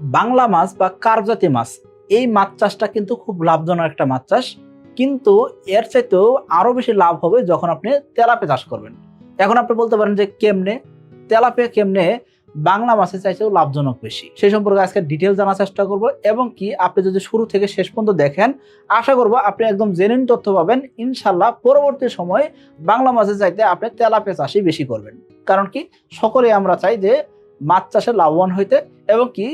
বাংলা মাছ বা কারজাতি মাছ, এই মাছ চাষটা কিন্তু খুব লাভজনক একটা মাছ চাষ। কিন্তু এর চাইতেও আরও বেশি লাভ হবে যখন আপনি তেলাপে চাষ করবেন। এখন আপনি বলতে পারেন যে কেমনে, তেলাপে কেমনে বাংলা মাছের চাইতেও লাভজনক বেশি। সেই সম্পর্কে আজকে ডিটেল জানার চেষ্টা করব এবং কি আপনি যদি শুরু থেকে শেষ পর্যন্ত দেখেন, আশা করব আপনি একদম জেনুইন তথ্য পাবেন। ইনশাল্লাহ পরবর্তী সময়ে বাংলা মাছের চাইতে আপনি তেলাপে চাষই বেশি করবেন। কারণ কি সকলে আমরা চাই যে মাছ চাষে লাভবান হইতে এবং কি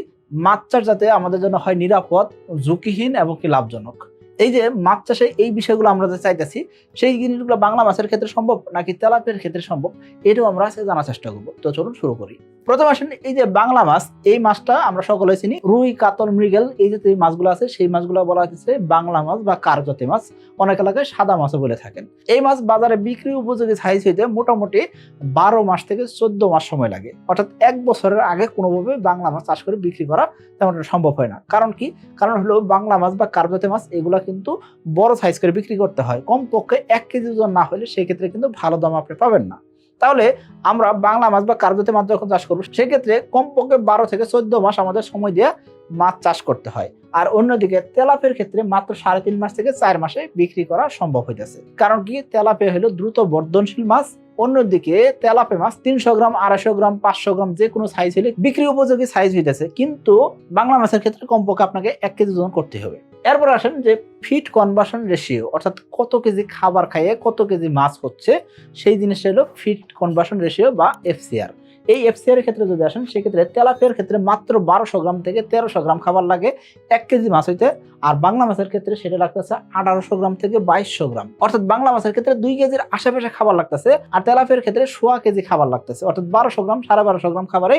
চাষ যাতে আমাদের জন্য হয় নিরাপদ ঝুঁকিহীন এবং কি লাভজনক। এই যে মাছ চাষে এই বিষয়গুলো আমরা যে চাইতেছি, সেই জিনিসগুলো বাংলা মাছের ক্ষেত্রে সম্ভব নাকি তেলাপের ক্ষেত্রে সম্ভব? এটাও আমরা আজকে জানার চেষ্টা করব। তো চলুন শুরু করি। প্রথম আসেন, এই যে বাংলা মাছ, এই মাছটা আমরা সকলে চিনি। রুই, কাতল, মৃগেল, এই যে মাছগুলো আছে, সেই মাছগুলো বলা হচ্ছে বাংলা মাছ বা কারজাতি মাছ। অনেক এলাকায় সাদা মাছও বলে থাকেন। এই মাছ বাজারে বিক্রি উপযোগী সাইজ হইতে মোটামুটি বারো মাস থেকে চোদ্দ মাস সময় লাগে। অর্থাৎ এক বছরের আগে কোনোভাবে বাংলা মাছ চাষ করে বিক্রি করা তেমন সম্ভব হয় না। কারণ কি? কারণ হলো বাংলা মাছ বা কার্জাতি মাছ, এগুলো কিন্তু বড় সাইজ করে বিক্রি করতে হয়। কমপক্ষে এক কেজি ওজন না হলে সেই ক্ষেত্রে কিন্তু ভালো দাম আপনি পাবেন না। তাহলে আমরা বাংলা মাছ বা কার্জাতি মাছ যখন চাষ করব সেক্ষেত্রে কমপক্ষে বারো থেকে চোদ্দ মাস আমাদের সময় দিয়ে মাছ চাষ করতে হয়। আর অন্যদিকে তেলাপের ক্ষেত্রে মাত্র সাড়ে তিন মাস থেকে চার মাসে বিক্রি করা সম্ভব হইতেছে। কারণ কি? তেলাপে হলো দ্রুত বর্ধনশীল মাছ। অন্যদিকে তেলাপে মাছ তিনশো গ্রাম, আড়াইশো গ্রাম, পাঁচশো গ্রাম যে কোনো সাইজ হলে বিক্রি উপযোগী সাইজ হইতেছে। কিন্তু বাংলা মাছের ক্ষেত্রে কমপক্ষে আপনাকে এক কেজি ওজন করতে হবে। এরপর আসেন যে ফিট কনভার্সন রেশিও অর্থাৎ কত কেজি খাবার খাইয়ে কত কেজি মাছ হচ্ছে, সেই জিনিসটা হলো ফিট কনভার্সন রেশিও বা এফসিআর এই এফসিআর ক্ষেত্রে যদি আসেন, সেক্ষেত্রে তেলাপিয়ার ক্ষেত্রে মাত্র বারোশো গ্রাম থেকে তেরোশো গ্রাম খাবার লাগে, এক কেজি মাছ হইতে। আর বাংলা মাছের ক্ষেত্রে সেটা লাগতেছে আঠারোশো গ্রাম থেকে বাইশশো গ্রাম। অর্থাৎ বাংলা মাছের ক্ষেত্রে দুই কেজির আশেপাশে খাবার লাগতেছে, আর তেলাপিয়ার ক্ষেত্রে সোয়া কেজি খাবার লাগতেছে। অর্থাৎ বারোশো গ্রাম, সাড়ে বারোশো গ্রাম খাবারে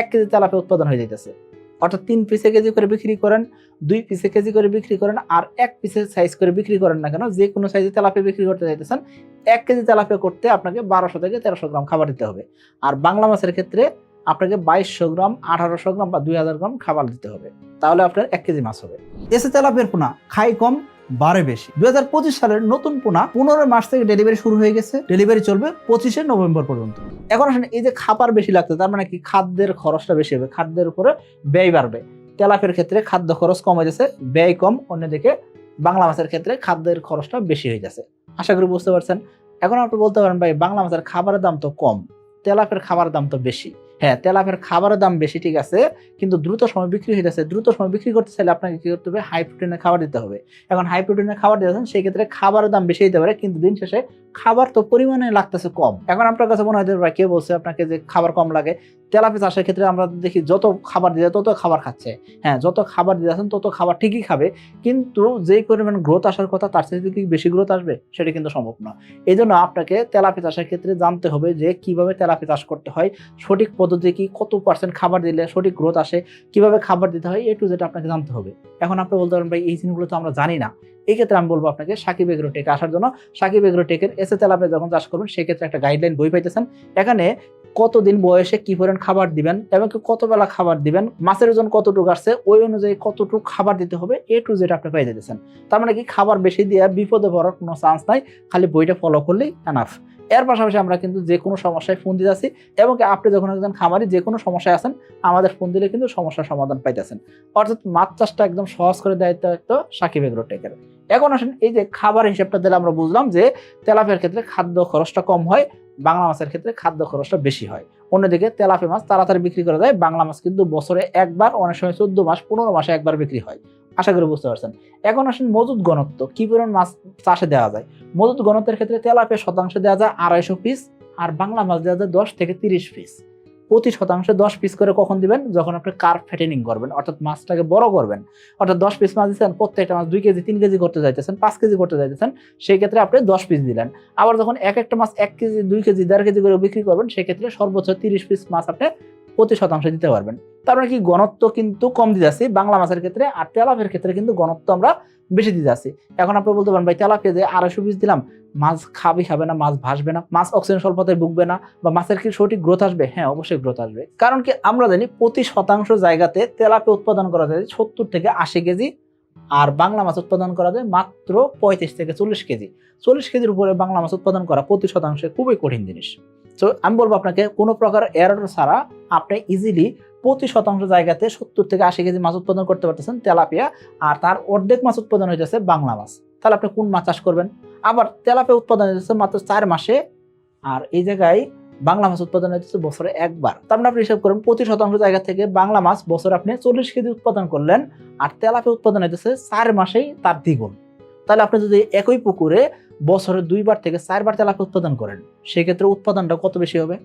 এক কেজি তেলাপিয়া উৎপাদন হয়ে যাইতেছে। অর্থাৎ তিন পিসে কেজি করে বিক্রি করেন, দুই পিসে কেজি করে বিক্রি করেন, আর এক পিসে সাইজ করে বিক্রি করেন না কেন, যে কোনো সাইজে তেলাপিয়া বিক্রি করতে চাইতেছেন, এক কেজি তেলাপিয়া করতে আপনাকে বারোশো থেকে তেরোশো গ্রাম খাবার দিতে হবে। আর বাংলা মাছের ক্ষেত্রে আপনাকে বাইশশো গ্রাম, আঠারোশো গ্রাম বা দুই হাজার গ্রাম খাবার দিতে হবে। তাহলে আপনার এক কেজি মাছ হবে। এসে তেলাপের পোনা, খাই কম বারে বেশি। দুই হাজার পঁচিশ সালের নতুন পোনা পনেরো মাস থেকে ডেলিভারি শুরু হয়ে গেছে। ডেলিভারি চলবে পঁচিশে নভেম্বর পর্যন্ত। এখন আসেন, এই যে খাবার বেশি লাগছে, তার মানে কি খাদ্যের খরচটা বেশি হবে, খাদ্যের উপরে ব্যয় বাড়বে। তেলাপের ক্ষেত্রে খাদ্য খরচ কম যাচ্ছে, ব্যয় কম, অন্যদিকে বাংলা মাছের ক্ষেত্রে খাদ্যের খরচটা বেশি হয়ে যাচ্ছে। আশা করি বুঝতে পারছেন। এখন আপনি বলতে পারেন, ভাই, বাংলা মাছের খাবারের দাম তো কম তেলাপের খাবারের দাম তো বেশি। হ্যাঁ তেলাপের খাবারের দাম বেশি, ঠিক আছে? কিন্তু দ্রুত সময় বিক্রি যাচ্ছে দ্রুত সময় বিক্রি করতে চাইলে আপনাকে কী করতে হবে? হাই প্রোটিনের খাবার দিতে হবে। এখন হাই প্রোটিনের খাবার দিতে সেই ক্ষেত্রে খাবারের দাম বেশি দিতে পারে, কিন্তু দিন শেষে খাবার তো পরিমাণে লাগতেছে কম। এখন আপনার কাছে মনে হয় কেউ কে বলছে আপনাকে যে খাবার কম লাগে? তেলাপি চাষের ক্ষেত্রে আমরা দেখি যত খাবার দিয়ে তত খাবার খাচ্ছে। হ্যাঁ যত খাবার দিয়ে আছেন তত খাবার ঠিকই খাবে। কিন্তু যেই পরিমাণ গ্রোথ আসার কথা তার সাথে কি বেশি গ্রোথ আসবে? সেটা কিন্তু সম্ভব না। এই জন্য আপনাকে তেলাপি চাষের ক্ষেত্রে জানতে হবে যে কীভাবে তেলাপি চাষ করতে হয়, সঠিক পদ্ধতি কি, কত পার্সেন্ট খাবার দিলে সঠিক গ্রোথ আসে, কীভাবে খাবার দিতে হয়, এ টু যেটা আপনাকে জানতে হবে। এখন আপনি বলতে পারেন, ভাই, এই জিনিসগুলো তো আমরা জানি না। এই ক্ষেত্রে আমি বলব আপনাকে সাকিব এগ্রোটেকে আসার জন্য। সাকিব এগ্রোটেকের এসে তেলাপে যখন চাষ করবেন, সেক্ষেত্রে একটা গাইডলাইন বই পাইতেছেন। এখানে কতদিন বয়সে কি পরিমাণ খাবার দিবেন এবং কত বেলা খাবার দিবেন, মাছের ওজন কতটুকু আসছে, ওই অনুযায়ী কতটুকু খাবার দিতে হবে, এ টু জেড আপনি পেয়ে যেতেছেন তার মানে কি, খাবার বেশি দিয়ে বিপদে পড়ার কোনো চান্স নাই, খালি বইটা ফলো করলেই এনাফ এর পাশাপাশি আমরা কিন্তু যে কোনো সমস্যায় ফোন দিতে আসি এবং আপনি যখন একজন খামারি, যে কোনো সমস্যায় আছেন, আমাদের ফোন দিলে কিন্তু সমস্যার সমাধান পাইতেছেন। অর্থাৎ মাছ চাষটা একদম সহজ করে দেয় তো সাকিব এগ্রোটেকের এখন আসেন, এই যে খাবার হিসেবটা দিলে আমরা বুঝলাম যে তেলাপিয়ার ক্ষেত্রে খাদ্য খরচটা কম হয় বাংলা মাছের ক্ষেত্রে খাদ্য খরচটা বেশি হয়। অন্যদিকে তেলাপি মাছ তাড়াতাড়ি বিক্রি করা যায়। বাংলা মাছ কিন্তু বছরে একবার, অনেক সময় চোদ্দ মাস, পনেরো মাসে একবার বিক্রি হয়। আশা করি বুঝতে পারছেন। এখন আসেন মজুদ গণত্ব। কি পরিমাণ মাছ চাষে দেওয়া যায়? মজুদ ঘনত্বের ক্ষেত্রে তেলাপিয়া শতাংশ দেওয়া যায় আড়াইশো পিস আর বাংলা মাছ দেওয়া যায় দশ থেকে তিরিশ পিস। প্রতি শতাংশে দশ পিস করে কখন দিবেন? যখন আপনি কার ফেটেনিং করবেন, অর্থাৎ মাছটাকে বড় করবেন। অর্থাৎ দশ পিস মাছ দিচ্ছেন, প্রত্যেকটা মাছ দুই কেজি, তিন কেজি করতে চাইতেছেন পাঁচ কেজি করতে চাইতেছেন সেই ক্ষেত্রে আপনি দশ পিস দিলেন। আবার যখন এক একটা মাছ এক কেজি, দুই কেজি, দেড় কেজি করে বিক্রি করবেন, সেক্ষেত্রে সর্বোচ্চ তিরিশ পিস মাছ আপনি প্রতি শতাংশে দিতে পারবেন। তার মানে কি ঘনত্ব কিন্তু কম দিতে আসি বাংলা মাছের ক্ষেত্রে আর তেলাপের ক্ষেত্রে কিন্তু ঘনত্ব আমরা বেশি দিতে আসি এখন আপনি বলতে পারেন, ভাই তেলাপিয়া যে আড়াইশো পিস দিলাম, মাছ খাবে খাবে না, মাছ ভাসবে না, মাছ অক্সিজেন স্বল্পতায় ভুগবে না বা মাছের কি সঠিক গ্রোথ আসবে? হ্যাঁ অবশ্যই গ্রোথ আসবে। কারণ কি আমরা জানি প্রতি শতাংশ জায়গাতে তেলাপে উৎপাদন করা যায় সত্তর থেকে আশি কেজি আর বাংলা মাছ উৎপাদন করা যায় মাত্র পঁয়ত্রিশ থেকে চল্লিশ কেজি। চল্লিশ কেজির উপরে বাংলা মাছ উৎপাদন করা প্রতি শতাংশে খুবই কঠিন জিনিস। তো আমি বলব আপনাকে, কোনো প্রকার এরর ছাড়া আপনি ইজিলি প্রতি শতাংশ জায়গাতে সত্তর থেকে আশি কেজি মাছ উৎপাদন করতে পারতেছেন তেলাপিয়া, আর তার অর্ধেক মাছ উৎপাদন হইতেছে বাংলা মাছ। তাহলে আপনি কোন মাছ চাষ করবেন? আবার তেলাপিয়া উৎপাদন হইতেছে মাত্র চার মাসে, আর এই জায়গায় বাংলা মাছ উৎপাদন হইতেছে বছরে একবার। তার মানে আপনি হিসাব করেন প্রতি শতাংশ জায়গা থেকে বাংলা মাছ বছরে আপনি চল্লিশ কেজি উৎপাদন করলেন, আর তেলাপিয়া উৎপাদন হইতেছে চার মাসেই তার দ্বিগুণ। তাহলে আপনি যদি একই পুকুরে বছরে দুইবার থেকে চারবার তেলাপিয়া উৎপাদন করেন, সেক্ষেত্রে উৎপাদনটা কত বেশি হবে?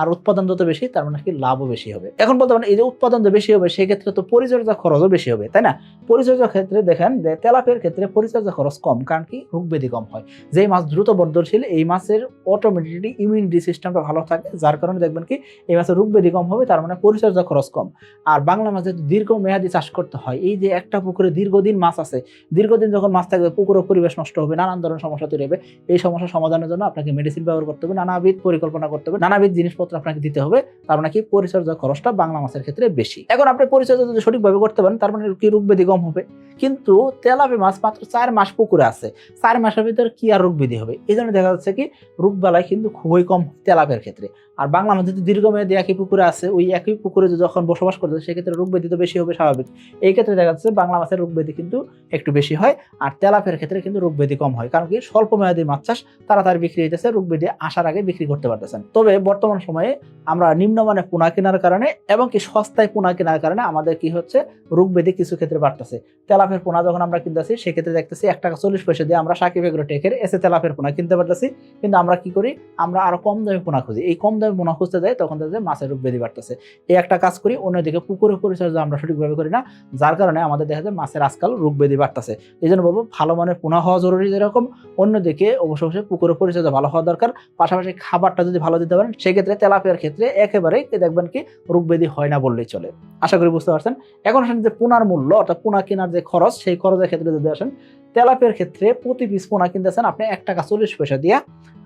আর উৎপাদন যত বেশি, তার মানে কি লাভও বেশি হবে। এখন বলতে পারেন, এই যে উৎপাদন বেশি হবে, সেক্ষেত্রে তো পরিচর্যা খরচও বেশি হবে, তাই না? পরিচর্যার ক্ষেত্রে দেখেন, যে তেলাপের ক্ষেত্রে পরিচর্যা খরচ কম, কারণ কি? রোগব্যাধি কম হয়। যেই মাছ দ্রুত বর্ধনশীল, এই মাছের অটোমেটিকলি ইমিউনিটি সিস্টেমটা ভালো থাকে, যার কারণে দেখবেন কি, এই মাছের রোগব্যাধি কম হবে, তার মানে পরিচর্যা খরচ কম। আর বাংলা মাছের দীর্ঘ মেয়াদি চাষ করতে হয়। এই যে একটা পুকুরে দীর্ঘদিন মাছ আছে, দীর্ঘদিন যখন মাছ থাকবে পুকুরের পরিবেশ নষ্ট হবে, নানান ধরনের সমস্যা তৈরি হবে। এই সমস্যা সমাধানের জন্য আপনাকে মেডিসিন ব্যবহার করতে হবে, নানাবিধ পরিকল্পনা করতে হবে, নানাবিধ জিনিসপত্র আপনাকে দিতে হবে, তার মানে কি পরিচর্যা খরচটা বাংলা মাছের ক্ষেত্রে বেশি। এখন আপনি পরিচর্যা যদি সঠিকভাবে করতে পারেন, তার মানে কি রোগ ব্যাধি কম হবে। কিন্তু তেলাপি মাছ মাত্র চার মাস পুকুরে আছে, চার মাসের ভিতরে কি আর রোগ ব্যাধি হবে? এই জন্য দেখা যাচ্ছে কি, রোগ বালাই কিন্তু খুবই কম তেলাপের ক্ষেত্রে। আর বাংলা মাছ যদি দীর্ঘমেয়াদী একই পুকুরে আছে, ওই একই পুকুরে যখন বসবাস করতে সেক্ষেত্রে রোগ ব্যাধি তো বেশি হবে স্বাভাবিক। এই ক্ষেত্রে দেখা যাচ্ছে বাংলা মাছের রোগ ব্যাধি কিন্তু একটু বেশি হয়, আর তেলাপের ক্ষেত্রে কিন্তু রোগ ব্যাধি কম হয়। কারণ কি স্বল্প মেয়াদী মাছ চাষ তারা তার বিক্রি হইতেছে, রোগ ব্যাধি আসার আগে বিক্রি করতে পারতেছেন। তবে বর্তমান সময়ে আমরা নিম্নমানের পোনা কেনার কারণে এবং কি সস্তায় পোনা কেনার কারণে আমাদের কি হচ্ছে, রোগ ব্যাধি কিছু ক্ষেত্রে বাড়তেছে। তেলাপের পোনা যখন আমরা কিনতেছি, সেক্ষেত্রে দেখতেছি এক টাকা চল্লিশ পয়সা দিয়ে আমরা সাকিব এগ্রো টেকের এসে তেলাপের পোনা কিনতে পারতেছি। কিন্তু আমরা কি করি, আমরা আরও কম দামে পোনা খুঁজি। এই কম দামে পোনা খুঁজতে যাই, তখন যে মাছের রোগ ব্যাধি বাড়তেছে। এই একটা কাজ করি, অন্যদিকে পুকুরের পরিচর্যা আমরা সঠিকভাবে করি না, যার কারণে আমাদের দেখা যায় মাছের আজকাল রোগ ব্যাধি বাড়তেছে। এই জন্য বলব, ভালো মানের পোনা হওয়া জরুরি যেরকম, অন্যদিকে অবশ্য অবশ্যই পুকুরের পরিচর্যা ভালো হওয়া দরকার। পাশাপাশি খাবারটা যদি ভালো দিতে পারেন, সেক্ষেত্রে তেলাপিয়ার ক্ষেত্রে একেবারেই দেখবেন কি ব্যাধি হয় না বললেই চলে। আশা করি বুঝতে পারছেন। এখন আসেন যে পোনার মূল্য, অর্থাৎ পোনা কেনার যে খরচ, সেই খরচের ক্ষেত্রে যদি আসেন, তেলাপিয়ার ক্ষেত্রে প্রতি পিস পোনা কিনতেছেন আপনি এক টাকা চল্লিশ পয়সা দিয়ে,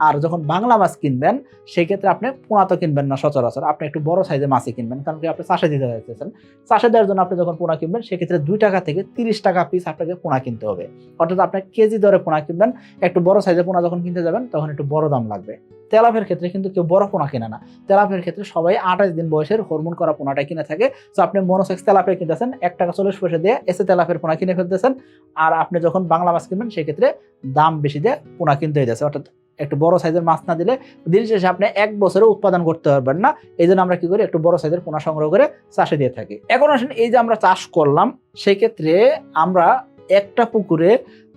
আর যখন বাংলা মাছ কিনবেন সেই ক্ষেত্রে আপনি পোনা তো কিনবেন না সচরাচর, আপনি একটু বড় সাইজের মাছই কিনবেন, কারণ কি আপনি চাষে দিতে চাইতেছেন। চাষে দেওয়ার জন্য আপনি যখন পোনা কিনবেন, সেক্ষেত্রে দুই টাকা থেকে তিরিশ টাকা পিস আপনাকে পোনা কিনতে হবে। অর্থাৎ আপনি কেজি দরে পোনা কিনবেন, একটু বড় সাইজের পোনা যখন কিনতে যাবেন, তখন একটু বড় দাম লাগবে। তেলাপের ক্ষেত্রে কিন্তু কেউ বড় পোনা কেনে না। তেলাপের ক্ষেত্রে সবাই আঠাশ দিন বয়সের হরমোন করা পোনাটাই কিনে থাকে। তো আপনি মনোসেক্স তেলাপে কিনতেছেন, এক টাকা চল্লিশ পয়সা দিয়ে এসে তেলাপের পোনা কিনে ফেলতেছেন। আর আপনি যখন বাংলা মাছ কিনবেন, সেক্ষেত্রে দাম বেশি দিয়ে পোনা কিনতে হইতেছে। অর্থাৎ একটু বড় সাইজের মাছ না দিলে দিন শেষে আপনি এক বছরে উৎপাদন করতে পারবেন না। এই জন্য আমরা কি করি, একটু বড় সাইজের পোনা সংগ্রহ করে চাষে দিয়ে থাকি। এখন আসেন এই যে আমরা চাষ করলাম সেই ক্ষেত্রে আমরা একটা পুকুরে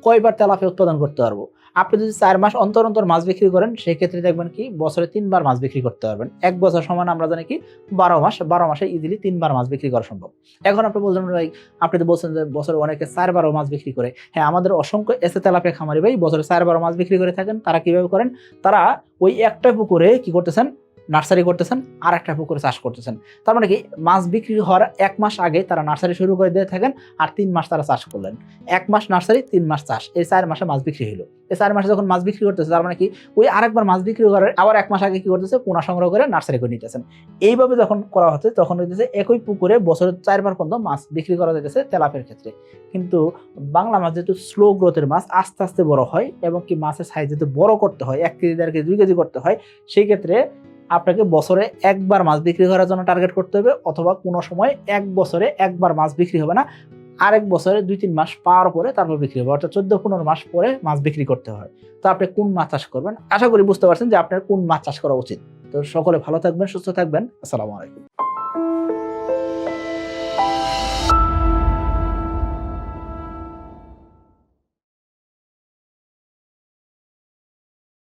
কয়বার তেলাপি উৎপাদন করতে পারব? আপনি যদি চার মাস অন্তর অন্তর মাছ বিক্রি করেন, সেক্ষেত্রে দেখবেন কি বছরে তিনবার মাছ বিক্রি করতে পারবেন। এক বছর সমান আমরা জানি কি বারো মাস, বারো মাসে ইজিলি তিনবার মাছ বিক্রি করা সম্ভব। এখন আপনি বলছেন, ভাই, আপনি তো বলছেন যে বছরে অনেকে চার বারো মাছ বিক্রি করে। হ্যাঁ আমাদের অসংখ্য এসে তেলাপে খামারি ভাই বছরে চার বারো মাছ বিক্রি করে থাকেন। তারা কীভাবে করেন? তারা ওই একটা পুকুরে কি করতেছেন? নার্সারি করতেছেন আর একটা পুকুরে চাষ করতেছেন। তার মানে কি, মাছ বিক্রি হওয়ার এক মাস আগে তারা নার্সারি শুরু করে দিয়ে থাকেন, আর তিন মাস তারা চাষ করলেন। এক মাস নার্সারি, তিন মাস চাষ, এই চার মাসে মাছ বিক্রি হলো এই চার মাসে যখন মাছ বিক্রি করতেছে, তার মানে কি, ওই আরেকবার মাছ বিক্রি করার আবার এক মাস আগে কি করতেছে, পোনা সংগ্রহ করে নার্সারি করে নিতেছেন। এইভাবে যখন করা হচ্ছে, তখন হইতেছে একই পুকুরে বছরের চারবার পর্যন্ত মাছ বিক্রি করা যেতেছে তেলাপের ক্ষেত্রে। কিন্তু বাংলা মাছ যেহেতু স্লো গ্রোথের মাছ, আস্তে আস্তে বড় হয় এবং কি মাছের সাইজ যেহেতু বড় করতে হয়, এক কেজি, দেড় কেজি, দুই কেজি করতে হয়, সেই ক্ষেত্রে আপনাকে বছরে একবার মাছ বিক্রি করার জন্য টার্গেট করতে হবে, অথবা কোনো সময় এক বছরে একবার মাছ বিক্রি হবে না, আরেক বছরে দুই তিন মাস পার পরে তারপর বিক্রি হবে, অর্থাৎ চোদ্দ পনেরো মাস পরে মাছ বিক্রি করতে হয়। তো আপনি কোন মাছ চাষ করবেন? আশা করি বুঝতে পারছেন যে আপনার কোন মাছ চাষ করা উচিত। তো সকলে ভালো থাকবেন, সুস্থ থাকবেন, আসসালামু আলাইকুম।